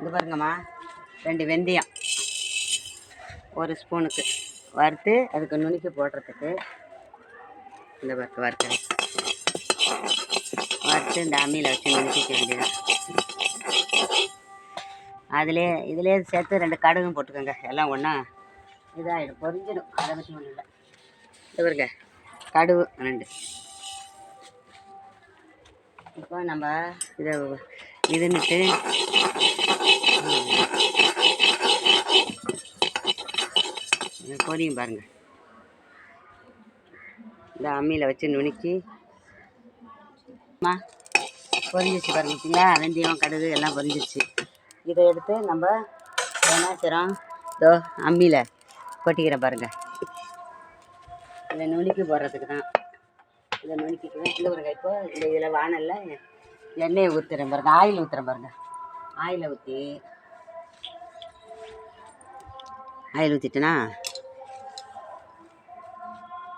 இது பாருங்கம்மா ரெண்டு வெந்தயம். ஒரு ஸ்பூனுக்கு வறுத்து அதுக்கு நுணுக்கி போடுறதுக்கு. இந்த வறுக்க வறுத்து. வறுத்து இந்த அம்மியில் வச்சு நுணுக்கிக்க வேண்டியதான் அதிலே இதிலே சேர்த்து ரெண்டு கடுகும் போட்டுக்கோங்க. எல்லாம் ஒன்றா இதாகிடும் பொரிஞ்சிடும். அதை பற்றி ஒன்றும் இல்லை. இது பாருங்க கடுகு ரெண்டு. இப்போ நம்ம இதை இதுன்னுட்டு இது பொரியும் இந்த அம்மியில் வச்சு நுணுக்கி. அம்மா பொரிஞ்சிச்சு பாருங்க வெந்தயம் கடுகு எல்லாம் பொரிஞ்சிச்சு இதை எடுத்து நம்ம என்ன செய்கிறோம் இதோ அம்மியில் கொட்டிக்கிறேன் பாருங்கள் இதை நுணுக்கி போடுறதுக்கு தான் இதை நுணுக்கிக்குவேன். இல்லை ஒரு இப்போ இந்த இதில் வானல்ல எண்ணெயை ஊற்றுறேன் பாருங்க ஆயில் ஊற்றுறேன் பாருங்க. ஆயிலை ஊற்றி ஆயில் ஊற்றிட்டேனா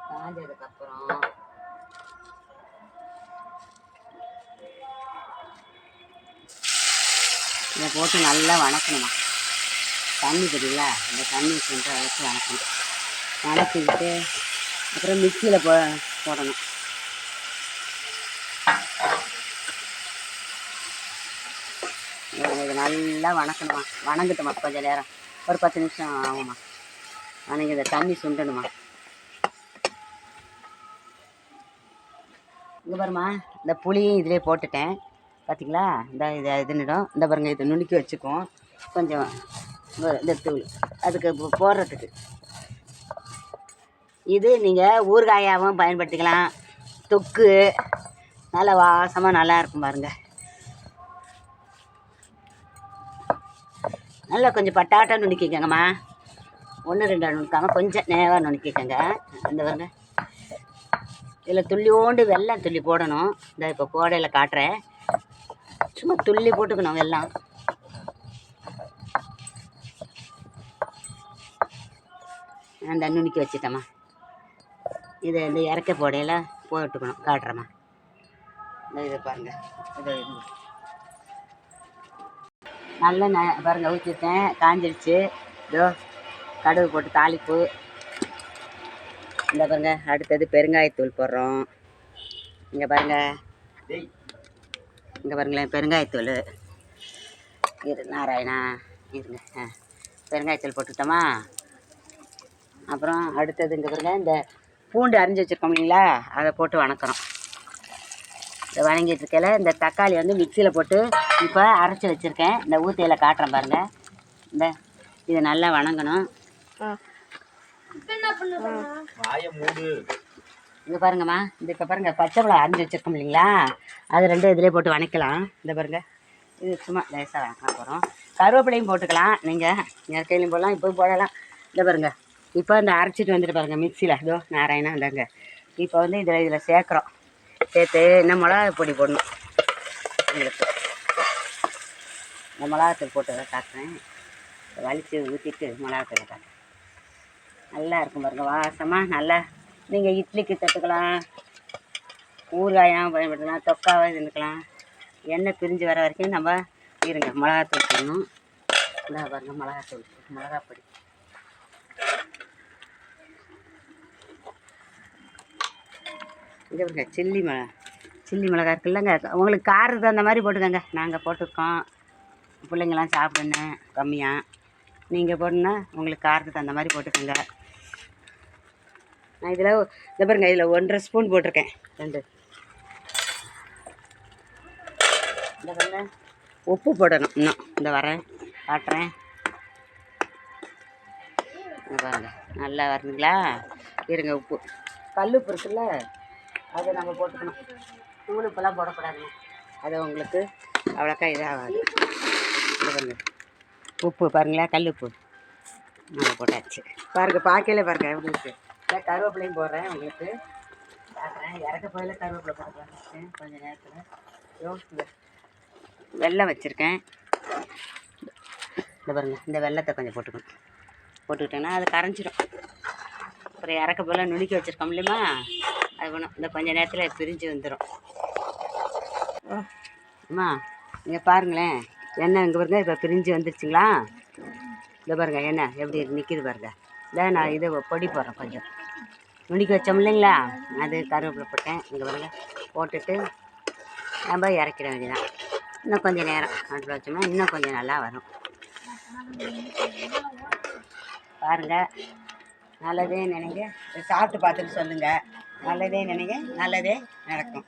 காஞ்சதுக்கப்புறம் இதை போட்டு நல்லா வணக்கணுமா? தண்ணி தெரியுங்களா இந்த தண்ணி சென்ற அளவுக்கு வணக்கணும். வணக்கிக்கிட்டு அப்புறம் மிக்சியில் போ போடணும். இது நல்லா வணக்கணுமா? வணங்கட்டுமா கொஞ்சம் நேரம். ஒரு பத்து நிமிஷம் ஆகும்மா. வணங்கி இந்த தண்ணி சுண்டணுமா? இங்கே பாருமா இந்த புளியும் இதிலே போட்டுட்டேன். பார்த்தீங்களா இந்த இதை இதுன்னிடும் இந்த பாருங்க இதை நுணுக்கி வச்சுக்குவோம். கொஞ்சம் இந்த- தூள் அதுக்கு போடுறதுக்கு. இது நீங்கள் ஊறுகாயாகவும் பயன்படுத்திக்கலாம். தொக்கு நல்லா வாசமாக நல்லா இருக்கும் பாருங்கள் நல்லா கொஞ்சம் பட்டாட்டம் நுணுக்கிக்கங்கம்மா. ஒன்று ரெண்டாக நுணுக்காமல் கொஞ்சம் நேவாக நுணுக்கிக்கங்க. அந்த வருங்க இதில் துள்ளியோண்டு வெள்ளம் துள்ளி போடணும். இந்த இப்போ கோடையில் காட்டுறேன். சும்மா துள்ளி போட்டுக்கணும் வெள்ளம். அந்த நுணுக்கி வச்சுட்டேம்மா. இதை இந்த இறக்க போடையில் போட்டுக்கணும். காட்டுறேம்மா. இந்த இதை பாருங்கள் இதை நல்ல ந பாருங்க ஊற்றிட்டேன் காஞ்சிருச்சு. இதோ கடுகு போட்டு தாளிப்பு. இந்த பாருங்க அடுத்தது பெருங்காயத்தூள் போடுறோம். இங்கே பாருங்க. இங்கே பாருங்களேன் பெருங்காயத்தூள். இரு நாராயணா இருங்க. ஆ பெருங்காயத்தூள் போட்டுட்டோமா அப்புறம் அடுத்தது இங்கே பாருங்க இந்த பூண்டு அரிஞ்சு வச்சுருக்கோம் இல்லைங்களா? அதை போட்டு வணக்கிறோம் இந்த வணங்கிட்டு இருக்கையில இந்த தக்காளி வந்து மிக்சியில் போட்டு இப்போ அரைச்சி வச்சுருக்கேன். இந்த ஊத்தையில் காட்டுறேன் பாருங்கள் இந்த இதை நல்லா வணங்கணும். இங்கே பாருங்கம்மா. இந்த இப்போ பாருங்கள் பச்சை மிளகா அரிஞ்சு வச்சுருக்கோம் இல்லைங்களா? அது ரெண்டும் இதிலே போட்டு வணக்கலாம். இந்த பாருங்க. இது சும்மா லேசாக வணக்கலாம் போகிறோம் கருவேப்பிலையும் போட்டுக்கலாம். நீங்கள் இயற்கையிலையும் போடலாம் இப்போ போடலாம். இந்த பாருங்க. இப்போ இந்த அரைச்சிட்டு வந்துட்டு பாருங்க மிக்சியில். இதோ நாராயணா இந்தாங்க. இப்போ வந்து இதில் இதில் சேர்க்குறோம். சேர்த்து இன்னும் மிளகா பொடி போடணும். உங்களுக்கு. இந்த மிளகாத்தூள் போட்டு காட்டுறேன். வலித்து ஊற்றிட்டு மிளகாத்தூள் காட்டுறேன். நல்லா இருக்கும் பாருங்கள் வாசமாக நல்லா. நீங்கள் இட்லிக்கு தட்டுக்கலாம். ஊறுகாயாக பயன்படுத்தலாம் தொக்காவை இருந்துக்கலாம். எண்ணெய் பிரிஞ்சு வர வரைக்கும் நம்ம இருங்க மிளகாத்தூள் போடணும். நல்லா பாருங்கள் மிளகாத்தூள் மிளகாப்பொடி. இங்கே பாருங்க சில்லி மிளகா சில்லி மிளகா இருக்குல்லங்க. உங்களுக்கு காரத்துக்கு தகுந்த மாதிரி போட்டுக்கோங்க. நாங்கள் போட்டிருக்கோம். பிள்ளைங்களாம் சாப்பிடணும் கம்மியாக நீங்கள் போடணுன்னா உங்களுக்கு காரத்துக்கு தகுந்த மாதிரி போட்டுக்கோங்க. நான் இதில் இந்த பாருங்க இதில் ஒன்றரை ஸ்பூன் போட்டிருக்கேன். ரெண்டு. இந்த பாருங்க உப்பு போடணும். இன்னும் இந்த வரேன் காட்டுறேன். பாருங்க நல்லா வருதுங்களா? இருங்க உப்பு. கல் உப்பு இருக்குல்ல? அதை நம்ம போட்டுக்கணும். தூள் இப்போலாம் போடக்கூடாதுங்க. அது உங்களுக்கு அவ்வளோக்கா இதாகாது. இந்த உப்பு பாருங்களா கல் உப்பு. நம்ம போட்டாச்சு. பாருங்கள் பார்க்கல பாருங்க உங்களுக்கு. இல்லை கருவேப்பிலையும் போடுறேன் உங்களுக்கு. பார்க்குறேன். இறக்க போயில கருவேப்பிலை போடுறேன் கொஞ்சம் நேரத்தில். யோசிச்சு வெள்ளம் வெல்லம் வச்சுருக்கேன். இந்த பாருங்க இந்த வெல்லத்தை கொஞ்சம் போட்டுக்கணும். போட்டுக்கிட்டேன்னா அது கரைஞ்சிடும் அப்புறம் இறக்க போல நுணுக்கி வச்சுருக்கோம் இல்லைம்மா? அது வேணும் இந்த கொஞ்ச நேரத்தில் பிரிஞ்சு வந்துடும் அம்மா இங்கே பாருங்களேன். எண்ணெய் இங்கே பாருங்க இப்போ பிரிஞ்சு வந்துருச்சுங்களா? இந்த பாருங்க எண்ணெய் எப்படி நிற்கிது பாருங்க. இல்லை நான் இது பொடி போடுறேன் கொஞ்சம். நுணுக்கி வச்சோம் இல்லைங்களா? அது கருவேப்பிலை போட்டேன். இங்கே பாருங்க போட்டுட்டு நம்ம இறக்கிட வேண்டியதான் இன்னும் கொஞ்சம் நேரம் அடுப்பில் வச்சோம்னா இன்னும் கொஞ்சம் நல்லா வரும். பாருங்கள் நல்லதே நினைங்க. சாப்பிட்டு பார்த்துட்டு சொல்லுங்கள் நல்லதே நினைங்க. நல்லதே நடக்கும்.